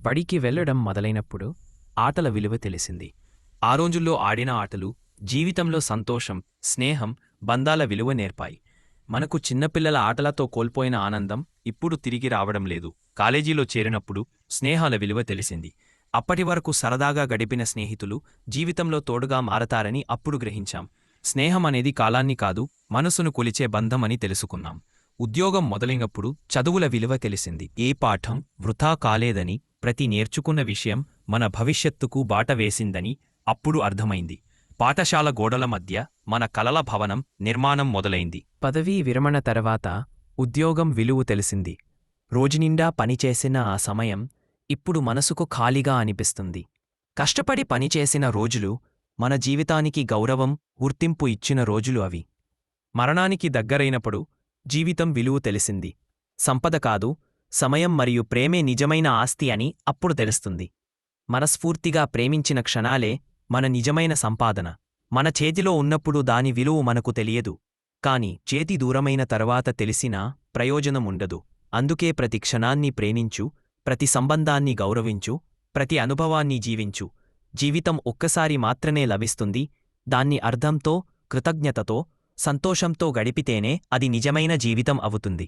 బడికి వెళ్ళడం మొదలైనప్పుడు ఆటల విలువ తెలిసింది. ఆ రోజుల్లో ఆడిన ఆటలు జీవితంలో సంతోషం స్నేహం బంధాల విలువ నేర్పాయి. మనకు చిన్నపిల్లల ఆటలతో కోల్పోయిన ఆనందం ఇప్పుడు తిరిగి రావడం లేదు. కాలేజీలో చేరినప్పుడు స్నేహాల విలువ తెలిసింది. అప్పటి వరకు సరదాగా గడిపిన స్నేహితులు జీవితంలో తోడుగా మారతారని అప్పుడు గ్రహించాం. స్నేహం అనేది కాలాన్ని కాదు మనసును కొలిచే బంధం అని తెలుసుకున్నాం. ఉద్యోగం మొదలైనప్పుడు చదువుల విలువ తెలిసింది. ఏ పాఠం వృథా కాలేదని ప్రతి నేర్చుకున్న విషయం మన భవిష్యత్తుకు బాట వేసిందని అప్పుడు అర్థమైంది. పాఠశాల గోడల మధ్య మన కలల భవనం నిర్మాణం మొదలైంది. పదవీ విరమణ తర్వాత ఉద్యోగం విలువ తెలిసింది. రోజునిండా పనిచేసిన ఆ సమయం ఇప్పుడు మనసుకు ఖాళీగా అనిపిస్తుంది. కష్టపడి పనిచేసిన రోజులు మన జీవితానికి గౌరవం గుర్తింపు ఇచ్చిన రోజులు అవి. మరణానికి దగ్గరైనప్పుడు జీవితం విలువ తెలిసింది. సంపద కాదు సమయం మరియు ప్రేమే నిజమైన ఆస్తి అని అప్పుడు తెలుస్తుంది. మనస్ఫూర్తిగా ప్రేమించిన క్షణాలే మన నిజమైన సంపాదన. మన చేతిలో ఉన్నప్పుడు దాని విలువ మనకు తెలియదు. కాని చేతి దూరమైన తర్వాత తెలిసినా ప్రయోజనం ఉండదు. అందుకే ప్రతి క్షణాన్ని ప్రేమించు ప్రతి సంబంధాన్ని గౌరవించు ప్రతి అనుభవాన్ని జీవించు. జీవితం ఒక్కసారి మాత్రమే లభిస్తుంది. దాన్ని అర్థంతో కృతజ్ఞతతో సంతోషంతో గడిపితేనే అది నిజమైన జీవితం అవుతుంది.